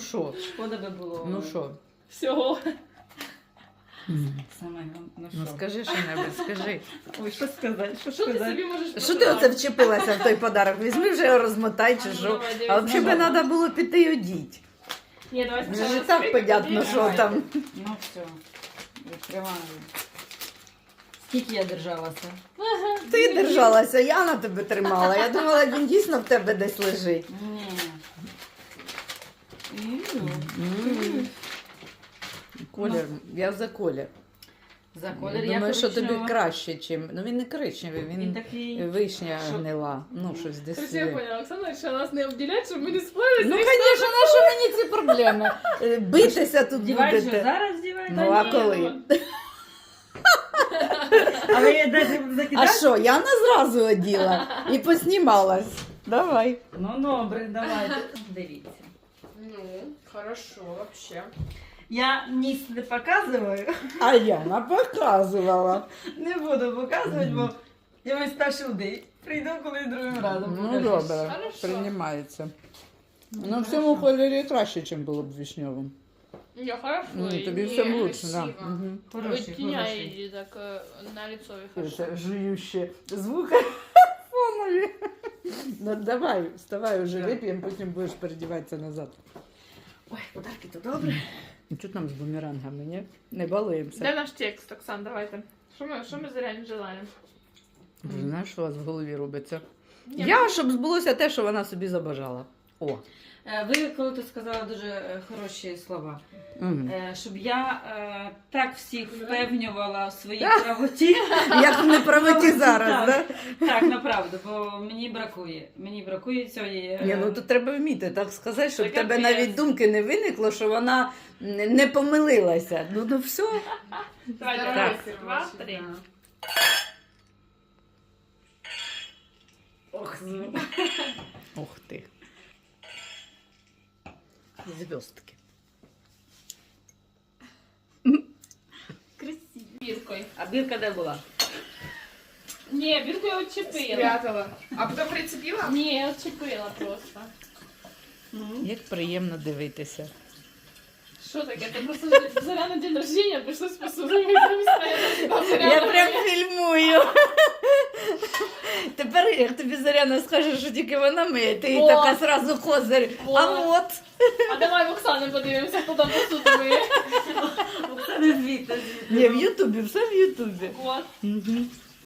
Що? Шкода би було. Ну що? Всього. Саме ну Ну скажи що-небудь, скажи. Ой, що сказати, що Що ти сказати? собі можеш Що ти оце вчепилася в той подарок? Візьми вже його розмотай чи А ну, що. А взагалі би треба було піти й одіть. Ні, давай Вже ж і так понятно, що там. Ну все, відкриваю. Скільки я держалася? Ага, Ти держалася, я на тебе тримала. Я думала, він дійсно в тебе десь лежить. Ні. М. Колір, я за колір. За колір я Думаю, що тобі коричнева. краще, чим. Ну він не коричневий, Він він такий. вишня Що? гнила. Ну, щось десь. Тобто я поняла, Оксана вирішила нас не обділяти, щоб ми не сплилися. Ну, звісно, на що мені ці проблеми? Е, Битися тут Вдівай, що будете. зараз вдівай? Ну, а коли? А ви її десь А що, я не зразу оділа і поснімалась. Давай. Ну добре, давайте. Дивіться. Ну, хорошо, вообще. Я ніс не показую, А Яна показувала. не буду показувати, бо я ось та сюди. Прийду коли другим разом. Ну, покажу. добре, Хорошо. приймається. Ну, в цьому кольорі краще, ніж було б вишньовим. Я хорошо. Ну, і тобі не всім лучше, да. агресивно. Угу. Хороший, Витіняє хороший. її так е, на лицо і хорошо. Це жуючі звуки фонові. Ну давай, вставай уже Да. вип'ємо, потім будеш передіватися назад. Ой, подарки то добре. Що там з бумерангами, ні? Не балуємося. Де наш текст, Оксан, давайте. Що ми, що ми зарядні желаємо? Знаєш, що у вас в голові робиться? Я, щоб збулося те, що вона собі забажала. О. Е, Ви коли ти сказала дуже е, хороші слова, Мгм. Е, щоб я е, так всіх впевнювала в своїй правоті. Як в неправоті зараз, Так. Так, направду, бо мені бракує. Мені бракує цієї. е, Ні, ну то треба вміти так сказати, щоб в Таке тебе навіть думки не виникло, що вона не не помилилася. Ну, ну все. Давайте, Так. раз, два, три. Ох, ну. Ух ти. Зв'язки. Красиво. Біркою. А бірка де була? Ні, бірку я відчепила. Спрятала. А потом прицепила? Ні, я відчепила просто. Як приємно дивитися. Що таке? Ти просто заря на день рождения прийшлось посудити Я прям фільмую. Як тобі Заряна скаже, що тільки вона миє, ти їй О! така зразу козир. А от. А давай в Оксани подивимося, хто там посуду миє. Оксана звідти. Ні, в Ютубі, все в Ютубі. От. Угу.